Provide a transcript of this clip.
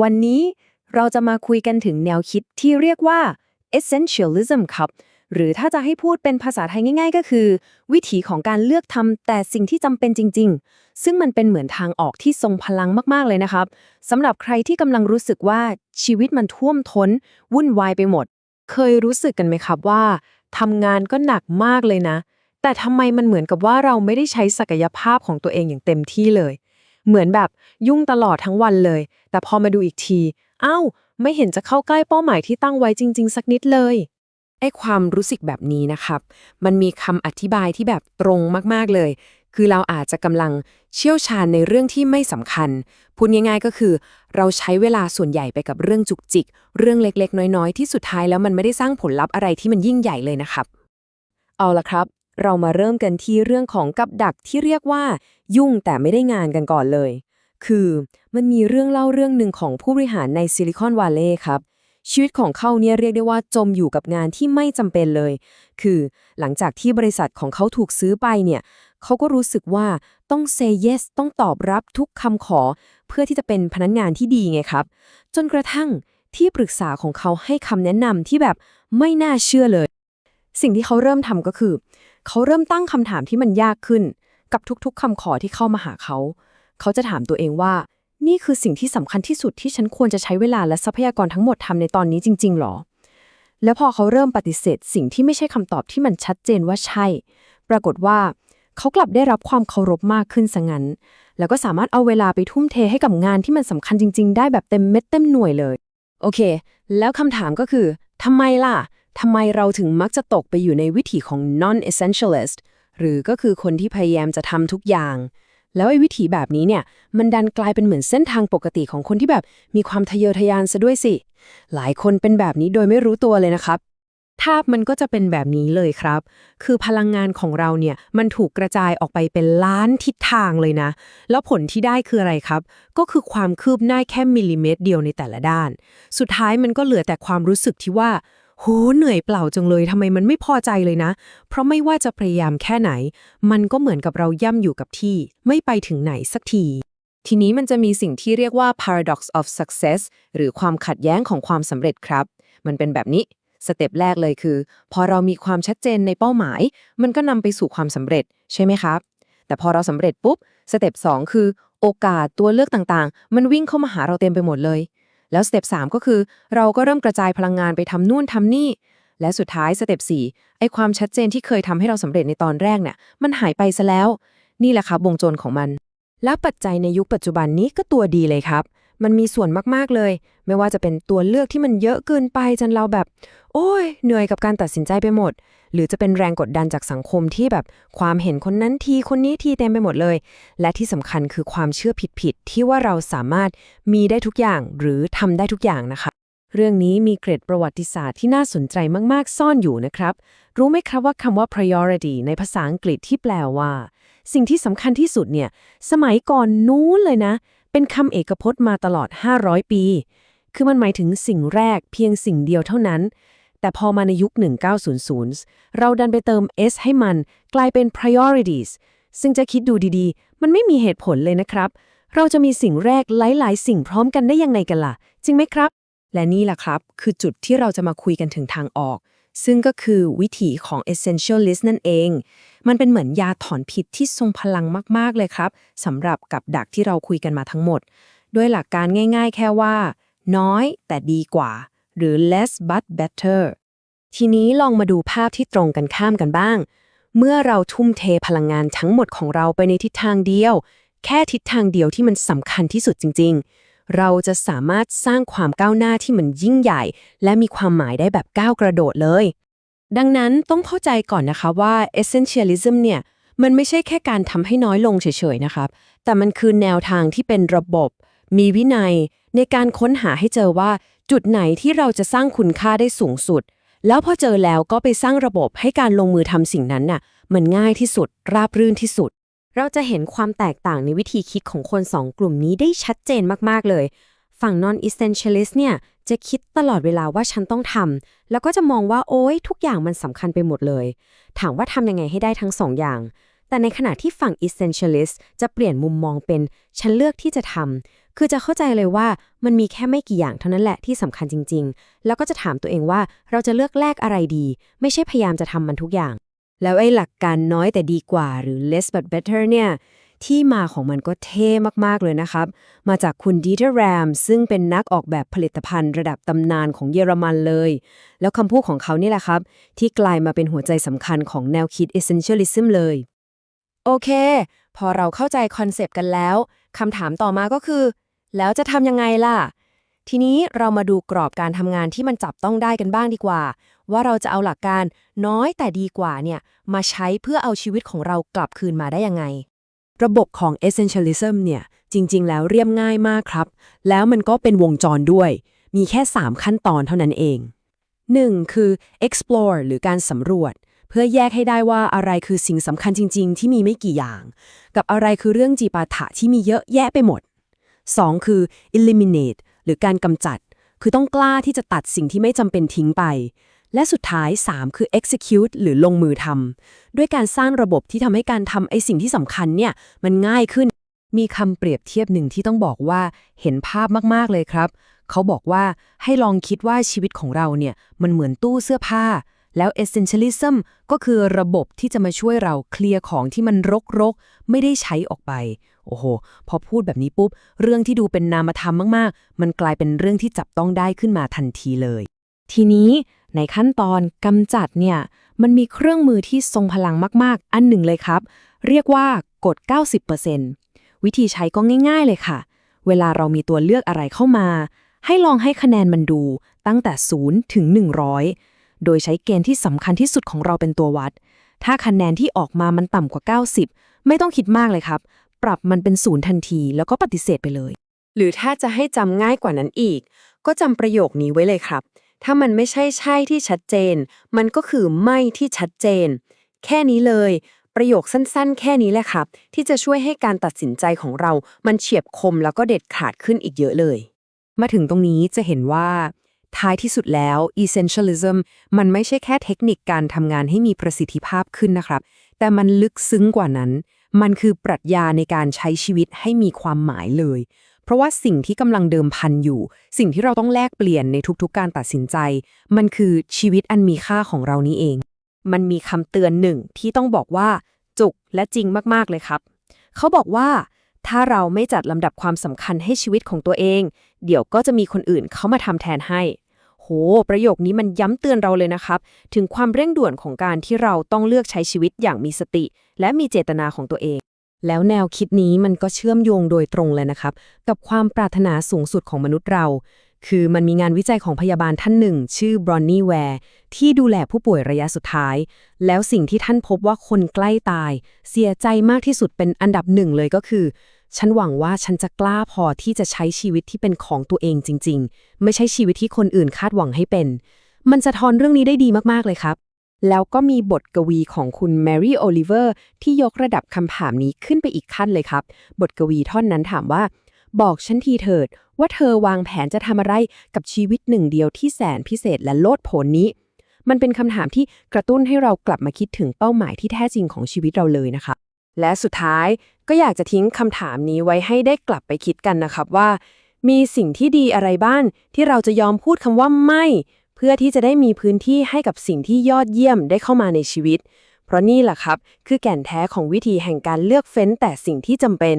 วันนี้เราจะมาคุยกันถึงแนวคิดที่เรียกว่า essentialism ครับ หรือถ้าจะให้พูดเป็นภาษาไทยง่าย ๆ ก็คือ วิถีของการเลือกทำแต่สิ่งที่จำเป็นจริง ๆ ซึ่งมันเป็นเหมือนทางออกที่ทรงพลังมากๆเลยนะครับสำหรับใครที่กำลังรู้สึกว่าชีวิตมันท่วมท้น วุ่นวายไปหมด เคยรู้สึกกันไหมครับว่าทำงานก็หนักมากเลยนะ แต่ทำไมมันเหมือนกับว่าเราไม่ได้ใช้ศักยภาพของตัวเองอย่างเต็มที่เลย เหมือนแบบยุ่งตลอดทั้งวันเลย แต่พอมาดูอีกที เอ้า ไม่เห็นจะเข้าใกล้เป้าหมายที่ตั้งไว้จริง ๆ สักนิดเลยไอ้ความรู้สึกแบบนี้นะครับ มันมีคำอธิบายที่แบบตรงมากๆเลย คือเราอาจจะกำลังเชี่ยวชาญในเรื่องที่ไม่สำคัญ พูดง่ายๆก็คือ เราใช้เวลาส่วนใหญ่ไปกับเรื่องจุกจิก เรื่องเล็กๆ น้อยๆ ที่สุดท้ายแล้วมันไม่ได้สร้างผลลัพธ์อะไรที่มันยิ่งใหญ่เลยนะครับ เอาละครับ เรามาเริ่มกันที่เรื่องของกับดักที่เรียกว่า ยุ่งแต่ไม่ได้งานกันก่อนเลย คือมันมีเรื่องเล่าเรื่องหนึ่งของผู้บริหารในซิลิคอนวัลเลย์ครับ ชีวิตของเขาเนี่ยเรียกได้ว่าจมอยู่กับงานที่ไม่จำเป็นเลย คือหลังจากที่บริษัทของเขาถูกซื้อไปเนี่ยเขาก็รู้สึกว่าต้อง say yes ต้องตอบรับทุกคำขอ เพื่อที่จะเป็นพนักงานที่ดีไงครับ จนกระทั่งที่ปรึกษาของเขาให้คำแนะนำที่แบบไม่น่าเชื่อเลย สิ่งที่เขาเริ่มทำก็คือ เขาเริ่มตั้งคำถามที่มันยากขึ้น กับทุกๆคำขอที่เข้ามาหาเขา เขาจะถามตัวเองว่า นี่คือสิ่งที่สำคัญที่สุดที่ฉันควรจะใช้เวลาและทรัพยากรทั้งหมดทำในตอนนี้จริง ๆหรอ แล้วพอเขาเริ่มปฏิเสธ สิ่งที่ไม่ใช่คำตอบที่มันชัดเจนว่าใช่ ปรากฏว่า เขากลับได้รับความเคารพมากขึ้นซะงั้น แล้วก็สามารถเอาเวลาไปทุ่มเทให้กับงานที่มันสำคัญจริง ๆ ได้แบบเต็มเม็ดเต็มหน่วยเลย โอเค แล้วคำถามก็คือทำไมล่ะ ทำไมเราถึงมักจะตกไปอยู่ในวิถีของ non-essentialist หรือก็คือคนที่พยายามจะทำทุกอย่าง แล้วไอ้วิถีแบบนี้เนี่ย มันดันกลายเป็นเหมือนเส้นทางปกติของคนที่แบบมีความทะเยอทะยานซะด้วยสิ หลายคนเป็นแบบนี้โดยไม่รู้ตัวเลยนะครับภาพมันก็จะเป็นแบบนี้เลยครับ คือพลังงานของเราเนี่ย มันถูกกระจายออกไปเป็นล้านทิศทางเลยนะ แล้วผลที่ได้คืออะไรครับ ก็คือความคืบหน้าแค่มิลลิเมตรเดียวในแต่ละด้าน สุดท้ายมันก็เหลือแต่ความรู้สึกที่ว่า โหเหนื่อยเปล่าจังเลยทำไมมันไม่พอใจเลยนะ เพราะไม่ว่าจะพยายามแค่ไหน มันก็เหมือนกับเราย่ำอยู่กับที่ ไม่ไปถึงไหนสักที ทีนี้มันจะมีสิ่งที่เรียกว่า paradox of success หรือความขัดแย้งของความสำเร็จครับ มันเป็นแบบนี้สเต็ปแรกเลยคือ พอเรามีความชัดเจนในเป้าหมาย มันก็นำไปสู่ความสำเร็จใช่ไหมครับ แต่พอเราสำเร็จปุ๊บสเต็ป2คือ โอกาสตัวเลือกต่างๆ มันวิ่งเข้ามาหาเราเต็มไปหมดเลย แล้วสเต็ป3ก็คือ เราก็เริ่มกระจายพลังงานไปทำนู่นทำนี่ และสุดท้ายสเต็ป4ไอความชัดเจนที่เคยทำให้เราสำเร็จในตอนแรกเนี่ยมันหายไปซะแล้ว นี่แหละครับวงจรของมัน แล้วปัจจัยในยุคปัจจุบันนี้ก็ตัวดีเลยครับ มันมีส่วนมากๆเลย ไม่ว่าจะเป็นตัวเลือกที่มันเยอะเกินไปจนเราแบบ โอ้ยเหนื่อยกับการตัดสินใจไปหมด หรือจะเป็นแรงกดดันจากสังคมที่แบบความเห็นคนนั้นทีคนนี้ทีเต็มไปหมดเลย และที่สำคัญคือความเชื่อผิดๆที่ว่าเราสามารถมีได้ทุกอย่างหรือทำได้ทุกอย่างนะคะเรื่องนี้มีเกร็ดประวัติศาสตร์ที่น่าสนใจมาก ๆ ซ่อนอยู่นะครับ รู้ไหมครับว่าคำว่า priority ในภาษาอังกฤษที่แปลว่า สิ่งที่สำคัญที่สุดเนี่ย สมัยก่อนนู้นเลยนะ เป็นคำเอกพจน์มาตลอด 500 ปี คือมันหมายถึงสิ่งแรกเพียงสิ่งเดียวเท่านั้น แต่พอมาในยุค 1900 เราดันไปเติม s ให้มันกลายเป็น priorities ซึ่งจะคิดดูดีๆ มันไม่มีเหตุผลเลยนะครับ เราจะมีสิ่งแรกหลายๆ สิ่งพร้อมกันได้ยังไงกันล่ะ จริงไหมครับ และนี่แหละครับ คือจุดที่เราจะมาคุยกันถึงทางออก ซึ่งก็คือวิถีของ essentialist นั่นเอง มันเป็นเหมือนยาถอนพิษที่ทรงพลังมาก ๆ เลยครับสำหรับกับดักที่เราคุยกันมาทั้งหมด ด้วยหลักการง่าย ๆ แค่ว่า น้อยแต่ดีกว่า หรือ less but better ทีนี้ลองมาดูภาพที่ตรงกันข้ามกันบ้าง เมื่อเราทุ่มเทพลังงานทั้งหมดของเราไปในทิศทางเดียว แค่ทิศทางเดียวที่มันสำคัญที่สุดจริง ๆ เราจะสามารถสร้างความก้าวหน้าที่มันยิ่งใหญ่ และมีความหมายได้แบบก้าวกระโดดเลย ดังนั้นต้องเข้าใจก่อนนะคะว่า essentialism เนี่ยมันไม่ใช่แค่การทำให้น้อยลงเฉยๆนะครับ แต่มันคือแนวทางที่เป็นระบบ มีวินัย ในการค้นหาให้เจอว่า จุดไหนที่เราจะสร้างคุณค่าได้สูงสุด แล้วพอเจอแล้วก็ไปสร้างระบบให้การลงมือทำสิ่งนั้นน่ะ มันง่ายที่สุด ราบรื่นที่สุด เราจะเห็นความแตกต่างในวิธีคิดของคนสองกลุ่มนี้ได้ชัดเจนมาก ๆ เลย ฝั่ง non essentialist เนี่ยจะคิดตลอดเวลาว่าฉันต้องทำ แล้วก็จะมองว่าโอ๊ยทุกอย่างมันสำคัญไปหมดเลย ถามว่าทำยังไงให้ได้ทั้งสองอย่าง แต่ในขณะที่ฝั่ง essentialist จะเปลี่ยนมุมมองเป็น ฉันเลือกที่จะทำ คือจะเข้าใจเลยว่ามันมีแค่ไม่กี่อย่างเท่านั้นแหละที่สำคัญจริง ๆ แล้วก็จะถามตัวเองว่าเราจะเลือกแลกอะไรดี ไม่ใช่พยายามจะทำมันทุกอย่าง แล้วไอ้หลักการน้อยแต่ดีกว่าหรือ less but better เนี่ย ที่มาของมันก็เท่มาก ๆ เลยนะครับ มาจากคุณดีเทอร์แรม ซึ่งเป็นนักออกแบบผลิตภัณฑ์ระดับตำนานของเยอรมันเลย แล้วคำพูดของเขานี่แหละครับ ที่กลายมาเป็นหัวใจสำคัญของแนวคิด essentialism เลย โอเค พอเราเข้าใจคอนเซปต์กันแล้วคำถามต่อมาก็คือ แล้วจะทำยังไงล่ะ ทีนี้เรามาดูกรอบการทำงานที่มันจับต้องได้กันบ้างดีกว่า ว่าเราจะเอาหลักการน้อยแต่ดีกว่าเนี่ยมาใช้เพื่อเอาชีวิตของเรากลับคืนมาได้ยังไง ระบบของ essentialism เนี่ยจริง ๆ แล้วเรียบง่ายมากครับ แล้วมันก็เป็นวงจรด้วย มีแค่ 3 ขั้นตอนเท่านั้นเอง 1. คือ explore หรือการสำรวจ เพื่อแยกให้ได้ว่าอะไรคือสิ่งสำคัญจริง ๆ ที่มีไม่กี่อย่าง กับอะไรคือเรื่องจีปาถะที่มีเยอะแยะไปหมด 2. คือ eliminate หรือการกำจัด คือต้องกล้าที่จะตัดสิ่งที่ไม่จำเป็นทิ้งไป และสุดท้าย 3 คือ execute หรือลงมือทำด้วยการสร้างระบบที่ทำให้การทำไอ้สิ่งที่สำคัญเนี่ยมันง่ายขึ้น มีคำเปรียบเทียบหนึ่งที่ต้องบอกว่าเห็นภาพมากๆเลยครับ เขาบอกว่าให้ลองคิดว่าชีวิตของเราเนี่ยมันเหมือนตู้เสื้อผ้า แล้ว essentialism ก็คือระบบที่จะมาช่วยเราเคลียร์ของที่มันรกๆ ไม่ได้ใช้ออกไป โอ้โห พอพูดแบบนี้ปุ๊บ เรื่องที่ดูเป็นนามธรรมมากๆ มันกลายเป็นเรื่องที่จับต้องได้ขึ้นมาทันทีเลย ทีนี้ในขั้นตอนกำจัดเนี่ย มันมีเครื่องมือที่ทรงพลังมากๆ อันหนึ่งเลยครับ เรียกว่ากฎ 90%วิธีใช้ก็ง่าย ๆเลยค่ะ เวลาเรามีตัวเลือกอะไรเข้ามา ให้ลองให้คะแนนมันดูตั้งแต่ 0 ถึง 100 โดยใช้เกณฑ์ที่สำคัญที่สุดของเราเป็นตัววัด ถ้าคะแนนที่ออกมามันต่ำกว่า 90 ไม่ต้องคิดมากเลยครับ ปรับมันเป็นศูนย์ทันทีแล้วก็ปฏิเสธไปเลย หรือถ้าจะให้จำง่ายกว่านั้นอีก ก็จำประโยคนี้ไว้เลยครับ ถ้ามันไม่ใช่ใช่ที่ชัดเจน มันก็คือไม่ที่ชัดเจน แค่นี้เลย ประโยคสั้นๆ แค่นี้แหละครับ ที่จะช่วยให้การตัดสินใจของเรา มันเฉียบคมแล้วก็เด็ดขาดขึ้นอีกเยอะเลย มาถึงตรงนี้จะเห็นว่า ท้ายที่สุดแล้ว essentialism มันไม่ใช่แค่เทคนิคการทำงานให้มีประสิทธิภาพขึ้นนะครับ แต่มันลึกซึ้งกว่านั้น มันคือปรัชญาในการใช้ชีวิตให้มีความหมายเลย เพราะว่าสิ่งที่กำลังเดิมพันอยู่ สิ่งที่เราต้องแลกเปลี่ยนในทุกๆการตัดสินใจ มันคือชีวิตอันมีค่าของเรานี้เอง มันมีคำเตือนหนึ่งที่ต้องบอกว่าจุกและจริงมากๆเลยครับ เขาบอกว่าถ้าเราไม่จัดลำดับความสำคัญให้ชีวิตของตัวเอง เดี๋ยวก็จะมีคนอื่นเขามาทำแทนให้ โห ประโยคนี้มันย้ำเตือนเราเลยนะครับ ถึงความเร่งด่วนของการที่เราต้องเลือกใช้ชีวิตอย่างมีสติ และมีเจตนาของตัวเอง แล้วแนวคิดนี้มันก็เชื่อมโยงโดยตรงเลยนะครับ กับความปรารถนาสูงสุดของมนุษย์เรา คือมันมีงานวิจัยของพยาบาลท่านหนึ่ง ชื่อบรอนนี่แวร์ที่ดูแลผู้ป่วยระยะสุดท้าย แล้วสิ่งที่ท่านพบว่าคนใกล้ตาย เสียใจมากที่สุดเป็นอันดับหนึ่งเลยก็คือ ฉันหวังว่าฉันจะกล้าพอที่จะใช้ชีวิตที่เป็นของตัวเองจริง ๆ ไม่ใช่ชีวิตที่คนอื่นคาดหวังให้เป็น มันสะท้อนเรื่องนี้ได้ดีมากๆเลยครับ แล้วก็มีบทกวีของคุณแมรี่โอลิเวอร์ที่ยกระดับคำถามนี้ขึ้นไปอีกขั้นเลยครับ บทกวีท่อนนั้นถามว่า บอกฉันทีเถิด ว่าเธอวางแผนจะทำอะไรกับชีวิตหนึ่งเดียวที่แสนพิเศษและโลดโผนนี้ มันเป็นคำถามที่กระตุ้นให้เรากลับมาคิดถึงเป้าหมายที่แท้จริงของชีวิตเราเลยนะคะและสุดท้าย ก็อยากจะทิ้งคำถามนี้ไว้ให้ได้กลับไปคิดกันนะครับว่า มีสิ่งที่ดีอะไรบ้างที่เราจะยอมพูดคำว่าไม่ เพื่อที่จะได้มีพื้นที่ให้กับสิ่งที่ยอดเยี่ยมได้เข้ามาในชีวิต เพราะนี่แหละครับ คือแก่นแท้ของวิธีแห่งการเลือกเฟ้นแต่สิ่งที่จำเป็น